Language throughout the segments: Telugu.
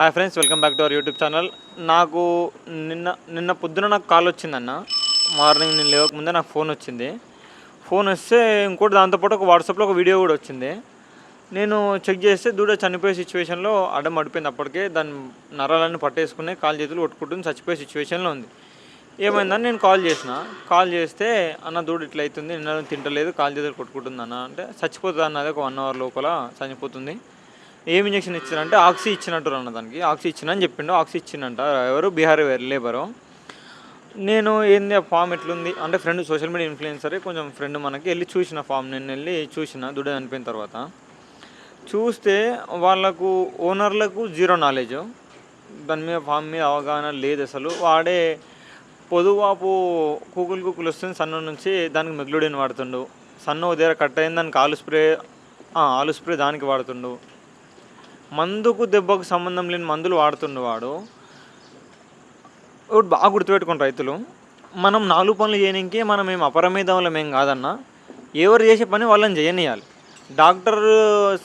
Hi friends welcome back to our YouTube channel నాకు నిన్న నిన్న పొద్దున నాకు కాల్ వచ్చిందన్న. మార్నింగ్ నేను లేవకముందే నాకు ఫోన్ వచ్చింది. ఫోన్ వస్తే ఇంకోటి దాంతోపాటు ఒక వాట్సాప్లో ఒక వీడియో కూడా వచ్చింది. నేను చెక్ చేస్తే దూడ చనిపోయే సిచ్యువేషన్లో అడ్డం పడిపోయింది అప్పటికే. దాని నరాలన్నీ పట్టేసుకుని కాలు చేతులు కొట్టుకుంటుంది చచ్చిపోయే సిచ్యువేషన్లో ఉంది. ఏమైందని నేను కాల్ చేసిన. కాల్ చేస్తే అన్న దూడ ఇట్లా అవుతుంది నిన్న తింటలేదు కాలు చేతులు కొట్టుకుంటుంది అన్న అంటే చచ్చిపోతుంది అన్నది ఒక వన్ అవర్ లోపల చనిపోతుంది. ఏం ఇంజక్షన్ ఇచ్చారంటే ఆక్సీ ఇచ్చినట్టు అన్న దానికి. ఆక్సీ ఇచ్చిన అని చెప్పిండు. ఆక్సీ ఇచ్చిందంట ఎవరు? బీహార్ లేబరు. నేను ఏంది ఆ ఫామ్ ఎట్లుంది? అంటే ఫ్రెండ్ సోషల్ మీడియా ఇన్ఫ్లుయెన్సరే కొంచెం ఫ్రెండ్ మనకి వెళ్ళి చూసిన ఫామ్. నేను వెళ్ళి చూసిన దుడ్డ చనిపోయిన తర్వాత. చూస్తే వాళ్ళకు ఓనర్లకు జీరో నాలెడ్జ్. దాని మీద ఫామ్ మీద అవగాహన లేదు అసలు. వాడే పొదువాపు కూకులు కూకులు వస్తుంది సన్న నుంచి దానికి మెగ్లుడిన్ వాడుతుండు. సన్న ఉదయం కట్ అయింది దానికి ఆలు స్ప్రే ఆలు స్ప్రే దానికి వాడుతుండు. మందుకు దెబ్బకు సంబంధం లేని మందులు వాడుతుండేవాడు. బాగా గుర్తుపెట్టుకుని రైతులు మనం నాలుగు పనులు చేయడానికి మనం ఏం అపరమేధంలో ఏం కాదన్నా ఎవరు చేసే పని వాళ్ళని చేయనియాలి. డాక్టర్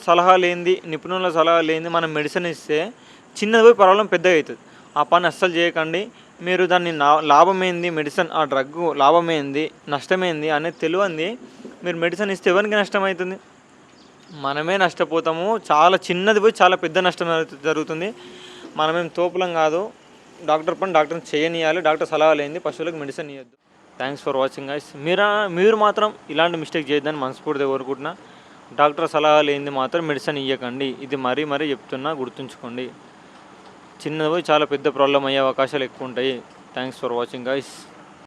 సలహా లేనిది నిపుణుల సలహా లేనిది మనం మెడిసిన్ ఇస్తే చిన్నది పోయి ప్రాబ్లం పెద్దగా అవుతుంది. ఆ పని అస్సలు చేయకండి మీరు దాన్ని నా- లాభం ఏంది మెడిసిన్ ఆ డ్రగ్ లాభమైంది నష్టమైంది నష్టమేంది అనేది తెలియంది మీరు మెడిసిన్ ఇస్తే ఎవరికి నష్టం అవుతుంది? మనమే నష్టపోతాము. చాలా చిన్నది పోయి చాలా పెద్ద నష్టం జరుగుతుంది. మనమేం తోపులం కాదు. డాక్టర్ పని డాక్టర్ని చేయనియాలి. డాక్టర్ సలహా లేనిది పశువులకు మెడిసిన్ ఇవ్వద్దు థ్యాంక్స్ ఫర్ వాచింగ్ గైస్ మీరా మీరు మాత్రం ఇలాంటి మిస్టేక్ చేయొద్దని మనస్ఫూర్తిగా కోరుకుంటున్నా. డాక్టర్ సలహా లేనిది మాత్రం మెడిసిన్ ఇవ్వకండి ఇది మరీ మరీ చెప్తున్నా గుర్తుంచుకోండి. చిన్నది పోయి చాలా పెద్ద ప్రాబ్లం అయ్యే అవకాశాలు ఎక్కువ ఉంటాయి. Thanks for watching guys